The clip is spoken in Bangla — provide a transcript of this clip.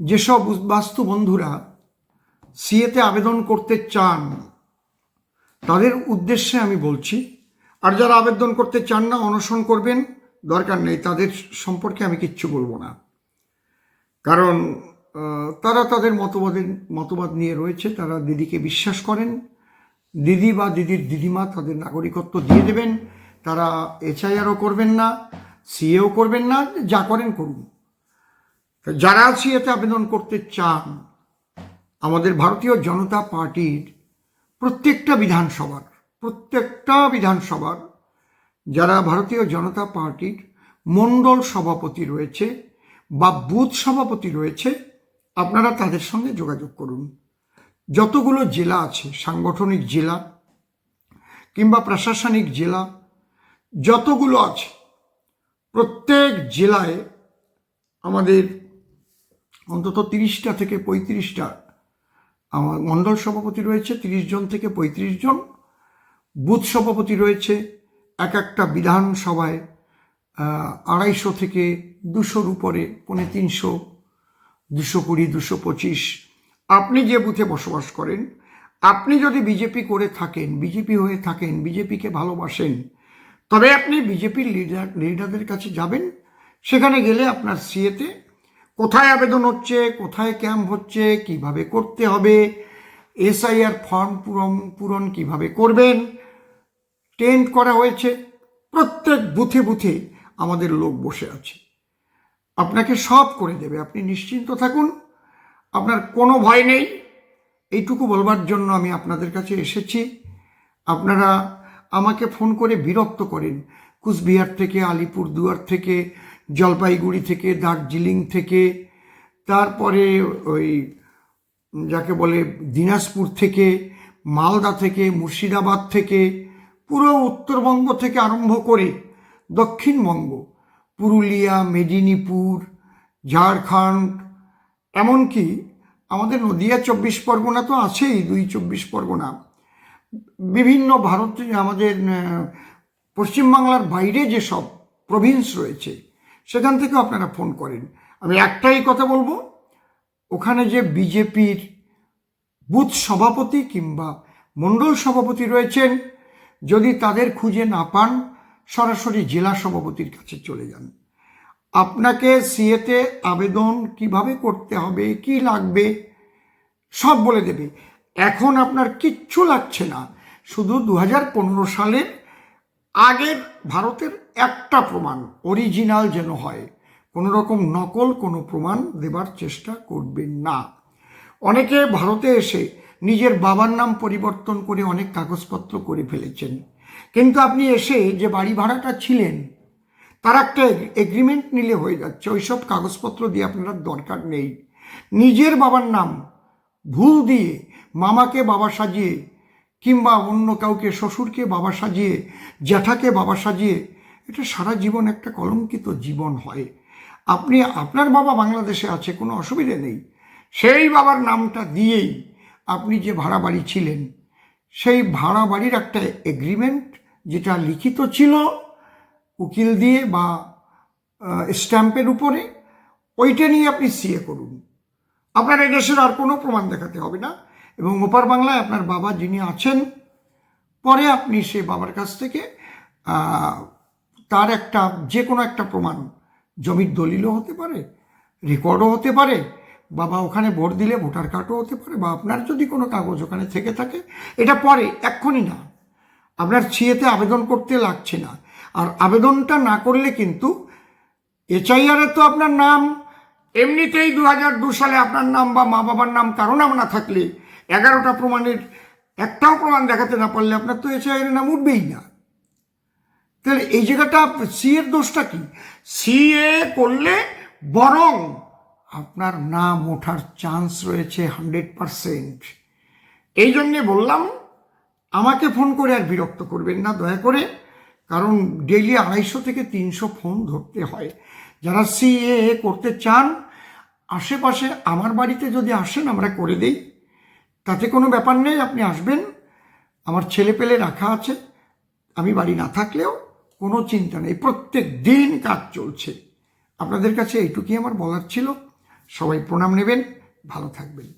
যেসব বাস্তু বন্ধুরা সিএতে আবেদন করতে চান, তাদের উদ্দেশ্যে আমি বলছি, আর যারা আবেদন করতে চান না, অনশন করবেন, দরকার নেই, তাদের সম্পর্কে আমি কিচ্ছু বলব না। কারণ তারা তাদের মতবাদের মতবাদ নিয়ে রয়েছে, তারা দিদিকে বিশ্বাস করেন, দিদি বা দিদির দিদিমা তাদের নাগরিকত্ব দিয়ে দেবেন, তারা এচআইআরও করবেন না, সিএও করবেন না, যা করেন করুন। যারা সিএতে আবেদন করতে চান, আমাদের ভারতীয় জনতা পার্টির প্রত্যেকটা বিধানসভার প্রত্যেকটা বিধানসভার যারা ভারতীয় জনতা পার্টির মণ্ডল সভাপতি রয়েছে বা বুথ সভাপতি রয়েছে, আপনারা তাদের সঙ্গে যোগাযোগ করুন। যতগুলো জেলা আছে, সাংগঠনিক জেলা কিংবা প্রশাসনিক জেলা, যতগুলো আছে, প্রত্যেক জেলায় আমাদের অন্তত তিরিশটা থেকে পঁয়ত্রিশটা আমার মণ্ডল সভাপতি রয়েছে, তিরিশ জন থেকে পঁয়ত্রিশ জন। বুথ সভাপতি রয়েছে, এক একটা বিধানসভায় আড়াইশো থেকে দুশোর উপরে, পৌনে তিনশো, দুশো কুড়ি, দুশো পঁচিশ। আপনি যে বুথে বসবাস করেন, আপনি যদি বিজেপি করে থাকেন, বিজেপি হয়ে থাকেন, বিজেপিকে ভালোবাসেন, তবে আপনি বিজেপির লিডার, লিডারদের কাছে যাবেন, সেখানে গেলে আপনার সিএতে কোথায় আবেদন হচ্ছে, কোথায় ক্যাম্প হচ্ছে, কীভাবে করতে হবে, এসআইআর ফর্ম পূরণ পূরণ কীভাবে করবেন, টেন্ট করা হয়েছে, প্রত্যেক বুথে বুথে আমাদের লোক বসে আছে। আপনাকে সব করে দেবে, আপনি নিশ্চিন্ত থাকুন, আপনার কোনো ভয় নেই, এইটুকু বলবার জন্য আমি আপনাদের কাছে এসেছি। আপনারা আমাকে ফোন করে বিরক্ত করেন, কুচবিহার থেকে আলিপুর দুয়ার থেকে জলপাইগুড়ি থেকে, দার্জিলিং থেকে, তারপরে ওই যাকে বলে দিনাজপুর থেকে, মালদা থেকে, মুর্শিদাবাদ থেকে, পুরো উত্তরবঙ্গ থেকে আরম্ভ করে দক্ষিণবঙ্গ, পুরুলিয়া, মেদিনীপুর, ঝাড়খণ্ড, এমনকি আমাদের নদিয়া চব্বিশ পরগনা তো আছেই, দুই চব্বিশ পরগনা। বিভিন্ন ভারতে, আমাদের পশ্চিমবাংলার বাইরে যেসব প্রভিন্স রয়েছে সেখান থেকে আপনারা ফোন করেন। আমি একটাই কথা বলব, ওখানে যে বিজেপির বুথ সভাপতি কিংবা মণ্ডল সভাপতি রয়েছেন, যদি তাদের খুঁজে না পান, সরাসরি জেলা সভাপতির কাছে চলে যান। আপনাকে সিএতে আবেদন কীভাবে করতে হবে, কি লাগবে, সব বলে দেবে। এখন আপনার কিচ্ছু লাগছে না। শুধু দু সালের আগের ভারতের একটা প্রমাণ অরিজিনাল যেন হয় কোনো রকম নকল কোনো প্রমাণ দেবার চেষ্টা করবেন না। অনেকে ভারতে এসে নিজের বাবার নাম পরিবর্তন করে অনেক কাগজপত্র করে ফেলেছেন। কিন্তু আপনি এসে যে বাড়ি ভাড়াটা ছিলেন, তার একটা এগ্রিমেন্ট নিলে হয়ে যাচ্ছে, ওইসব কাগজপত্র দিয়ে আপনার দরকার নেই। নিজের বাবার নাম ভুল দিয়ে মামাকে বাবা সাজিয়ে কিংবা অন্য কাউকে শ্বশুরকে বাবা সাজিয়ে, জ্যাঠাকে বাবা সাজিয়ে, এটা সারা জীবন একটা কলঙ্কিত জীবন হয়। আপনি, আপনার বাবা বাংলাদেশে আছে, কোনো অসুবিধে নেই। সেই বাবার নামটা দিয়েই আপনি যে ভাড়া বাড়ি ছিলেন, সেই ভাড়া বাড়ির একটা এগ্রিমেন্ট যেটা লিখিত ছিল উকিল দিয়ে বা স্ট্যাম্পের উপরে, ওইটা নিয়ে আপনি সিএ করুন। আপনার দেশের আর কোনো প্রমাণ দেখাতে হবে না। এবং ওপার বাংলায় আপনার বাবা যিনি আছেন, পরে আপনি সে বাবার কাছ থেকে তার একটা যে কোনো একটা প্রমাণ, জমির দলিলও হতে পারে, রেকর্ডও হতে পারে, বাবা ওখানে ভোট দিলে ভোটার কার্ডও হতে পারে, বা আপনার যদি কোনো কাগজ ওখানে থেকে থাকে, এটা পরে, এক্ষুনি না। আপনার সিএতে আবেদন করতে লাগছে না। আর আবেদনটা না করলে কিন্তু এচআইআরে তো আপনার নাম, এমনিতেই দু সালে আপনার নাম বা মা বাবার নাম কারও নাম না থাকলে এগারোটা প্রমাণের, একটাও প্রমাণ দেখাতে না পারলে আপনার তো এচআইআর নাম উঠবেই না। তাহলে এই জায়গাটা সি এর দোষটা কি? সি এ করলে বরং আপনার নাম ওঠার চান্স রয়েছে হান্ড্রেড পারসেন্ট এই জন্যে বললাম, আমাকে ফোন করে আর বিরক্ত করবেন না, দয়া করে। কারণ ডেইলি আড়াইশো থেকে তিনশো ফোন ধরতে হয়। যারা সিএ করতে চান, আশেপাশে আমার বাড়িতে যদি আসেন, আমরা করে দেই। তাতে কোনো ব্যাপার নেই, আপনি আসবেন। আমার ছেলে পেলে রাখা আছে। আমি বাড়ি না থাকলেও কোনো চিন্তা নেই। প্রত্যেক দিন কাজ চলছে। আপনাদের কাছে এইটুকুই আমার বলার ছিল। সবাই প্রণাম নেবেন। ভালো থাকবেন।